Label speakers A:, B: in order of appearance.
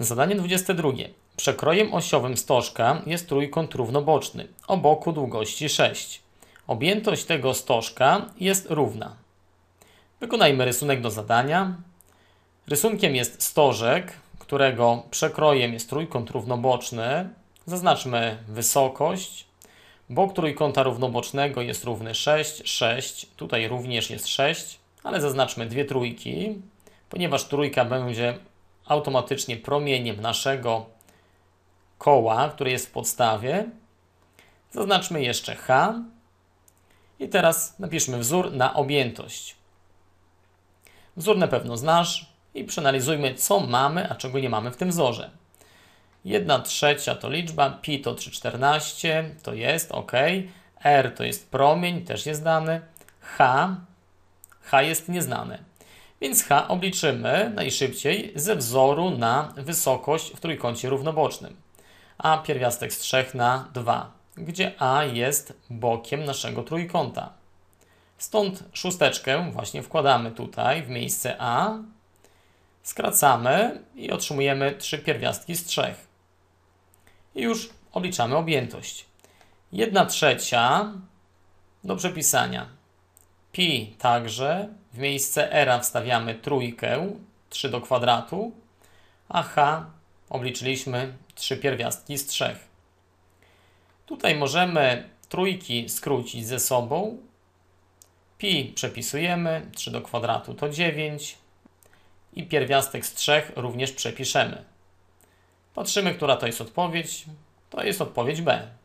A: Zadanie 22. Przekrojem osiowym stożka jest trójkąt równoboczny o boku długości 6. Objętość tego stożka jest równa. Wykonajmy rysunek do zadania. Rysunkiem jest stożek, którego przekrojem jest trójkąt równoboczny. Zaznaczmy wysokość. Bok trójkąta równobocznego jest równy 6, 6. Tutaj również jest 6, ale zaznaczmy dwie trójki, ponieważ trójka będzie automatycznie promieniem naszego koła, które jest w podstawie. Zaznaczmy jeszcze H. I teraz napiszmy wzór na objętość. Wzór na pewno znasz i przeanalizujmy, co mamy, a czego nie mamy w tym wzorze. 1 trzecia to liczba, pi to 3,14, to jest ok. R to jest promień, też jest dany. H, H jest nieznane. Więc H obliczymy najszybciej ze wzoru na wysokość w trójkącie równobocznym. A pierwiastek z 3 na 2, gdzie A jest bokiem naszego trójkąta. Stąd szósteczkę właśnie wkładamy tutaj w miejsce A, skracamy i otrzymujemy 3 pierwiastki z 3. I już obliczamy objętość. 1 trzecia do przepisania. Pi także w miejsce r wstawiamy trójkę, 3 do kwadratu, a h obliczyliśmy 3 pierwiastki z 3. Tutaj możemy trójki skrócić ze sobą. Pi przepisujemy, 3 do kwadratu to 9 i pierwiastek z 3 również przepiszemy. Patrzymy, która to jest odpowiedź. To jest odpowiedź B.